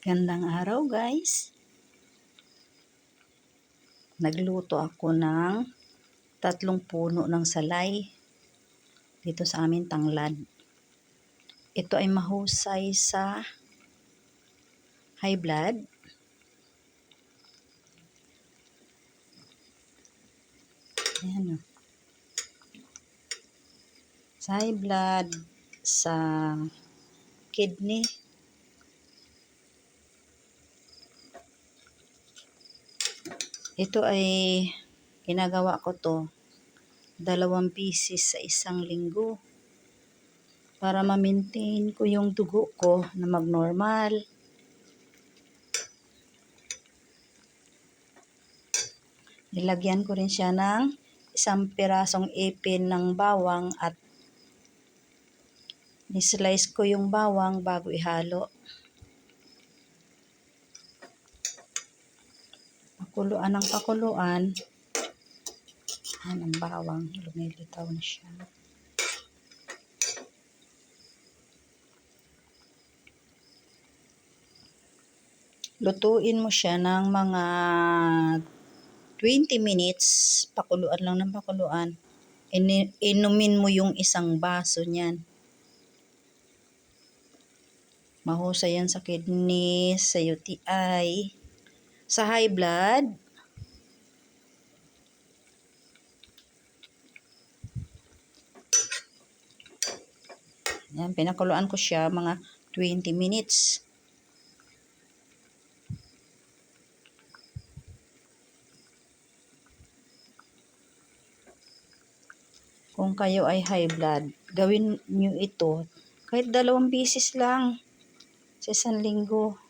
Gandang araw guys. Nagluto ako ng tatlong puno ng salay dito sa amin tanglad. Ito ay mahusay sa high blood. Ayan o. Sa high blood, sa kidney, Ito ay ginagawa ko to dalawang pieces sa isang linggo para ma-maintain ko yung dugo ko na mag-normal. Nilagyan ko rin siya ng isang pirasong ipin ng bawang at nislice ko yung bawang bago ihalo. Pakuluan ng pakuluan. Yan ang bawang. Lumilitaw na siya. Lutuin mo siya ng mga 20 minutes. Pakuluan lang ng pakuluan. Ini- inumin mo yung isang baso niyan. Mahusay yan sa kidney, sa UTI, sa high blood, Yan, pinakuluan ko siya mga 20 minutes. Kung kayo ay high blood, gawin nyo ito kahit dalawang bisis lang sa isang linggo.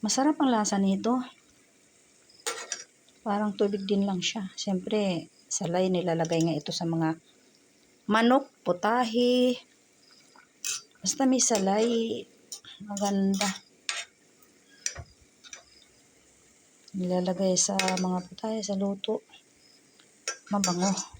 Masarap ang lasa nito. Parang tubig din lang siya. Siyempre, salay nilalagay nga ito sa mga manok, putahe. Basta may salay, maganda. Nilalagay sa mga putahe, sa luto. Mabango.